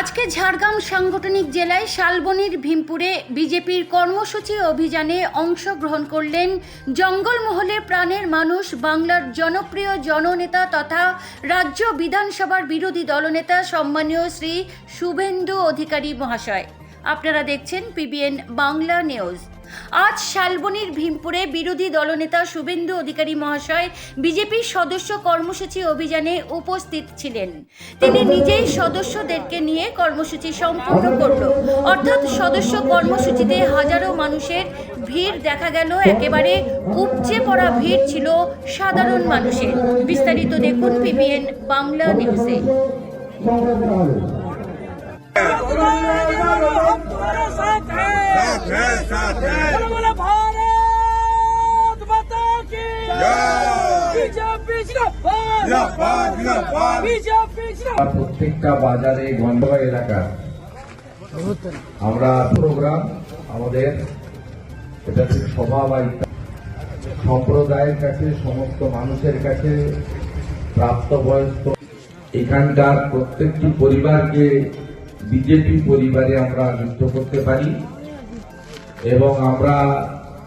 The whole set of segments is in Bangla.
আজকে ঝাড়গ্রাম সাংগঠনিক জেলায় শালবনির ভীমপুরে বিজেপির কর্মসূচি অভিযানে অংশগ্রহণ করলেন জঙ্গলমহলের প্রাণের মানুষ, বাংলার জনপ্রিয় জননেতা তথা রাজ্য বিধানসভার বিরোধী দলনেতা সম্মানীয় শ্রী শুভেন্দু অধিকারী মহাশয়। আপনারা দেখছেন পিবিএন বাংলা নিউজ। আজ শালবনির ভীমপুরে বিরোধী দলনেতা শুভেন্দু অধিকারী মহাশয় বিজেপির সদস্য কর্মসূচি অভিযানে উপস্থিত ছিলেন। তিনি নিজেই সদস্যদেরকে নিয়ে কর্মসূচি সম্পূর্ণ করল। অর্থাৎ সদস্য কর্মসূচিতে হাজারো মানুষের ভিড় দেখা গেল। একেবারে উপচে পড়া ভিড় ছিল সাধারণ মানুষের। বিস্তারিত দেখুন পিবিএন বাংলা নিউজে। साथ हैं साथ है साथ है बोलो बोलो भारत माता की जय। बीजेपी जिंदाबाद जिंदाबाद, जिंदाबाद। बीजेपी जिंदाबाद প্রত্যেকটা বাজারে গন্ধ এলাকা আমরা প্রোগ্রাম আমাদের এটা হচ্ছে সভা বা ইত্যাদি। সম্প্রদায়ের কাছে সমস্ত মানুষের কাছে প্রাপ্তবয়স্ক এখানকার প্রত্যেকটি পরিবারকে বিজেপি পরিবারে আমরা যুক্ত করতে পারি এবং আমরা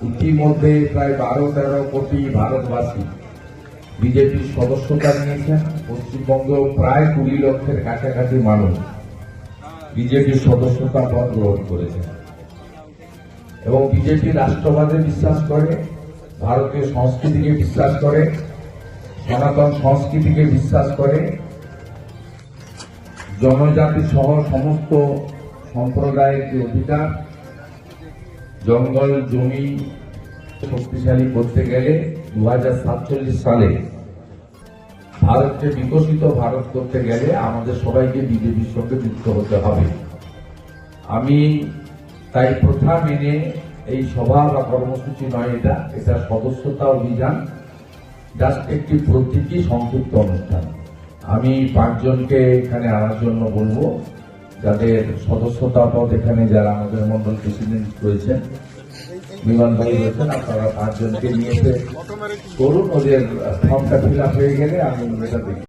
ইতিমধ্যে প্রায় বারো, তেরো কোটি ভারতবাসী বিজেপির সদস্যতা নিয়েছেন। পশ্চিমবঙ্গেও প্রায় কুড়ি লক্ষের কাছাকাছি মানুষ বিজেপির সদস্যতা পদ গ্রহণ করেছেন। এবং বিজেপি রাষ্ট্রবাদে বিশ্বাস করে, ভারতীয় সংস্কৃতিকে বিশ্বাস করে, সনাতন সংস্কৃতিকে বিশ্বাস করে, জনজাতি সহ সমস্ত সম্প্রদায়ের যে অধিকার জঙ্গল, জমি শক্তিশালী করতে গেলে দু হাজার সাতচল্লিশ সালে ভারতকে বিকশিত ভারত করতে গেলে আমাদের সবাইকে বিজেপির সঙ্গে যুক্ত হতে হবে। আমি তাই প্রথা মেনে এই সভা বা কর্মসূচি নয় এটা এটা সদস্যতা অভিযান জাস্ট একটি প্রতীকী সংযুক্ত অনুষ্ঠান। আমি পাঁচজনকে এখানে আনার জন্য বলব। যাদের সদস্যতা পদ এখানে যারা আমাদের মন্ডল প্রেসিডেন্ট রয়েছেন, বিমান ভাই রয়েছেন, আপনারা পাঁচজনকে নিয়ে করুন ওদের ফর্মটা ফিল আপ হয়ে গেলে আমি এটা দেখি